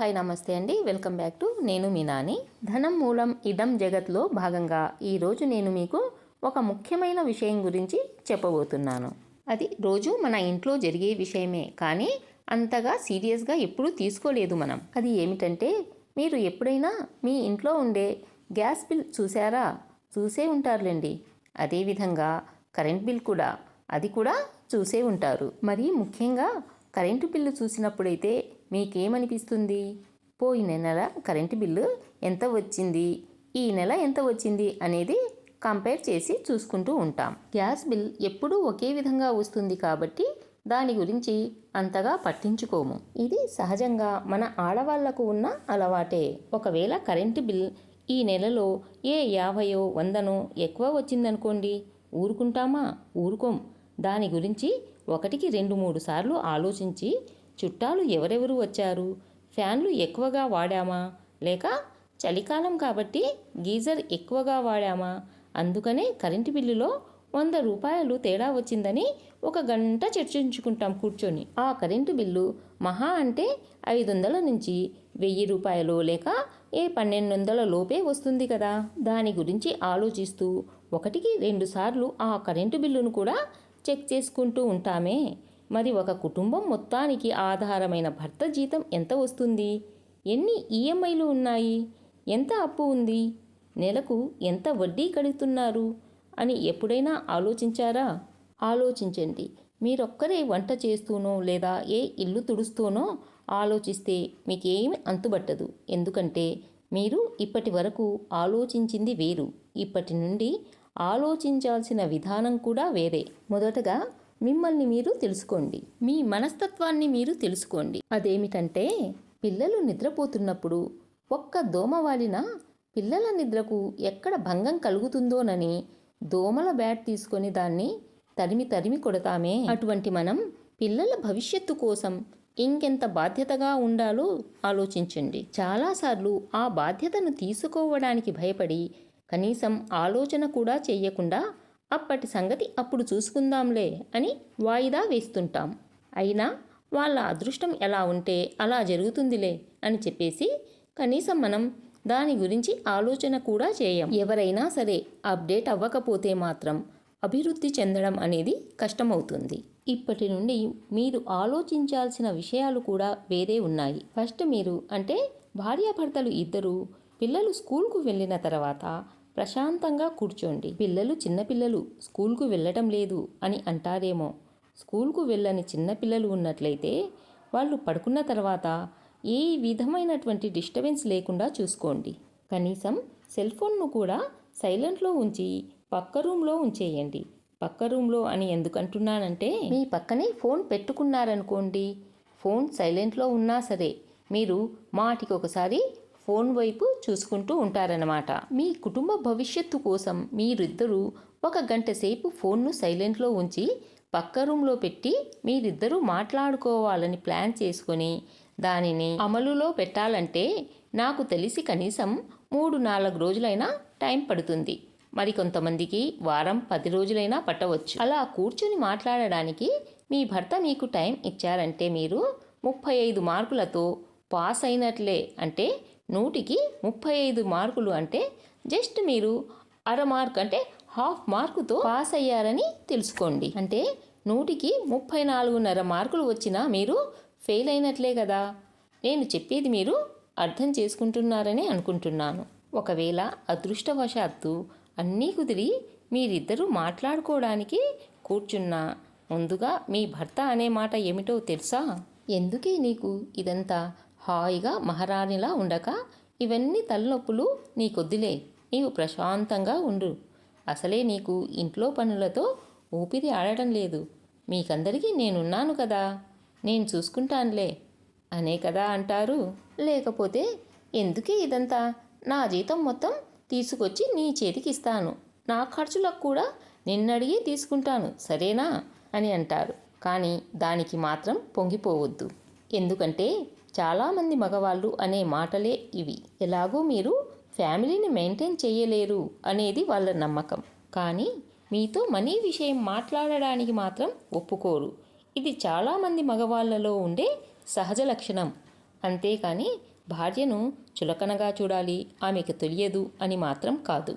Hi నమస్తే అండి. Welcome back to నేను మీ నాని. ధనం మూలం ఇదం జగత్లో భాగంగా ఈరోజు నేను మీకు ఒక ముఖ్యమైన విషయం గురించి చెప్పబోతున్నాను. అది రోజు మన ఇంట్లో జరిగే విషయమే కానీ అంతగా సీరియస్గా ఎప్పుడూ తీసుకోలేదు మనం. అది ఏమిటంటే మీరు ఎప్పుడైనా మీ ఇంట్లో ఉండే గ్యాస్ బిల్ చూసారా చూసే ఉంటారులేండి. అదేవిధంగా కరెంట్ బిల్ కూడా అది కూడా చూసే ఉంటారు. మరి ముఖ్యంగా కరెంటు బిల్లు చూసినప్పుడైతే మీకేమనిపిస్తుంది? పోయిన నెల కరెంటు బిల్లు ఎంత వచ్చింది? ఈ నెల ఎంత వచ్చింది? అనేది కంపేర్ చేసి చూసుకుంటూ ఉంటాం. గ్యాస్ బిల్ ఎప్పుడూ ఒకే విధంగా వస్తుంది కాబట్టి దాని గురించి అంతగా పట్టించుకోము. ఇది సహజంగా మన ఆడవాళ్ళకు ఉన్న అలవాటే. ఒకవేళ కరెంటు బిల్ ఈ నెలలో ఏ యాభయో వందనో ఎక్కువ వచ్చిందనుకోండి ఊరుకుంటామా? ఊరుకోం. దాని గురించి ఒకటికి రెండు మూడు సార్లు ఆలోచించి చుట్టాలు ఎవరెవరు వచ్చారు? ఫ్యాన్లు ఎక్కువగా వాడామా? లేక చలికాలం కాబట్టి గీజర్ ఎక్కువగా వాడామా? అందుకనే కరెంటు బిల్లులో వంద రూపాయలు తేడా వచ్చిందని ఒక గంట చర్చించుకుంటాం కూర్చొని. ఆ కరెంటు బిల్లు మహా అంటే ఐదు వందల నుంచి వెయ్యి రూపాయలు లేక ఏ పన్నెండు వందల లోపే వస్తుంది కదా? దాని గురించి ఆలోచిస్తూ ఒకటికి రెండుసార్లు ఆ కరెంటు బిల్లును కూడా చెక్ చేసుకుంటూ ఉంటామే. మరి ఒక కుటుంబం మొత్తానికి ఆధారమైన భర్త జీతం ఎంత వస్తుంది? ఎన్ని ఈఎంఐలు ఉన్నాయి? ఎంత అప్పు ఉంది? నెలకు ఎంత వడ్డీ కడుతున్నారు? అని ఎప్పుడైనా ఆలోచించారా? ఆలోచించండి. మీరొక్కరే వంట చేస్తూనో లేదా ఏ ఇల్లు తుడుస్తూనో ఆలోచిస్తే మీకేమి అంతుబట్టదు. ఎందుకంటే మీరు ఇప్పటి వరకు ఆలోచించింది వేరు. ఇప్పటి నుండి ఆలోచించాల్సిన విధానం కూడా వేరే. మొదటగా మిమ్మల్ని మీరు తెలుసుకోండి. మీ మనస్తత్వాన్ని మీరు తెలుసుకోండి. అదేమిటంటే పిల్లలు నిద్రపోతున్నప్పుడు ఒక్క దోమ వాలిన పిల్లల నిద్రకు ఎక్కడ భంగం కలుగుతుందోనని దోమల బ్యాట్ తీసుకొని దాన్ని తరిమి తరిమి కొడతామే. అటువంటి మనం పిల్లల భవిష్యత్తు కోసం ఇంకెంత బాధ్యతగా ఉండాలో ఆలోచించండి. చాలాసార్లు ఆ బాధ్యతను తీసుకోవడానికి భయపడి కనీసం ఆలోచన కూడా చేయకుండా అప్పటి సంగతి అప్పుడు చూసుకుందాంలే అని వాయిదా వేస్తుంటాం. అయినా వాళ్ళ అదృష్టం ఎలా ఉంటే అలా జరుగుతుందిలే అని చెప్పేసి కనీసం మనం దాని గురించి ఆలోచన కూడా చేయం. ఎవరైనా సరే అప్డేట్ అవ్వకపోతే మాత్రం అభివృద్ధి చెందడం అనేది కష్టమవుతుంది. ఇప్పటి నుండి మీరు ఆలోచించాల్సిన విషయాలు కూడా వేరే ఉన్నాయి. ఫస్ట్ మీరు అంటే భార్యాభర్తలు ఇద్దరు పిల్లలు స్కూల్కు వెళ్ళిన తర్వాత ప్రశాంతంగా కూర్చోండి. పిల్లలు చిన్నపిల్లలు స్కూల్కు వెళ్ళటం లేదు అని అంటారేమో. స్కూల్కు వెళ్ళని చిన్నపిల్లలు ఉన్నట్లయితే వాళ్ళు పడుకున్న తర్వాత ఏ విధమైనటువంటి డిస్టర్బెన్స్ లేకుండా చూసుకోండి. కనీసం సెల్ ఫోన్ను కూడా సైలెంట్లో ఉంచి పక్క రూమ్లో ఉంచేయండి. పక్క రూమ్లో అని ఎందుకు అంటున్నానంటే మీ పక్కనే ఫోన్ పెట్టుకున్నారనుకోండి ఫోన్ సైలెంట్లో ఉన్నా సరే మీరు మాటికి ఒకసారి ఫోన్ వైపు చూసుకుంటూ ఉంటారన్నమాట. మీ కుటుంబ భవిష్యత్తు కోసం మీరిద్దరూ ఒక గంట సేపు ఫోన్ను సైలెంట్లో ఉంచి పక్క రూమ్లో పెట్టి మీరిద్దరూ మాట్లాడుకోవాలని ప్లాన్ చేసుకొని దానిని అమలులో పెట్టాలంటే నాకు తెలిసి కనీసం మూడు నాలుగు రోజులైనా టైం పడుతుంది. మరి కొంతమందికి వారం పది రోజులైనా పట్టవచ్చు. అలా కూర్చుని మాట్లాడడానికి మీ భర్త మీకు టైం ఇచ్చారంటే మీరు ముప్పై ఐదు మార్కులతో పాస్ అయినట్లే. అంటే నూటికి ముప్పై ఐదు మార్కులు అంటే జస్ట్ మీరు అర మార్క్ అంటే హాఫ్ మార్కుతో పాస్ అయ్యారని తెలుసుకోండి. అంటే నూటికి ముప్పై నాలుగున్నర మార్కులు వచ్చినా మీరు ఫెయిల్ అయినట్లే కదా. నేను చెప్పేది మీరు అర్థం చేసుకుంటున్నారని అనుకుంటున్నాను. ఒకవేళ అదృష్టవశాత్తు అన్నీ కుదిరి మీరిద్దరూ మాట్లాడుకోవడానికి కూర్చున్నా ముందుగా మీ భర్త అనే మాట ఏమిటో తెలుసా? ఎందుకే నీకు ఇదంతా హాయిగా మహారాణిలా ఉండక ఇవన్నీ తలనొప్పులు నీకొద్దులే. నీవు ప్రశాంతంగా ఉండు. అసలే నీకు ఇంట్లో పనులతో ఊపిరి ఆడటం లేదు. మీకందరికీ నేనున్నాను కదా. నేను చూసుకుంటానులే. అనే కదా అంటారు. లేకపోతే ఎందుకే ఇదంతా? నా జీతం మొత్తం తీసుకొచ్చి నీ చేతికి ఇస్తాను నా ఖర్చులకు కూడా నిన్నడిగి తీసుకుంటాను. సరేనా? అని అంటారు. కానీ దానికి మాత్రం పొంగిపోవద్దు. ఎందుకంటే చాలామంది మగవాళ్ళు అనే మాటలే ఇవి. ఎలాగో మీరు ఫ్యామిలీని మెయింటైన్ చేయలేరు అనేది వాళ్ళ నమ్మకం. కానీ మీతో మనీ విషయం మాట్లాడడానికి మాత్రం ఒప్పుకోరు. ఇది చాలామంది మగవాళ్ళలో ఉండే సహజ లక్షణం. అంతేకాని భార్యను చులకనగా చూడాలి ఆమెకు తెలియదు అని మాత్రం కాదు.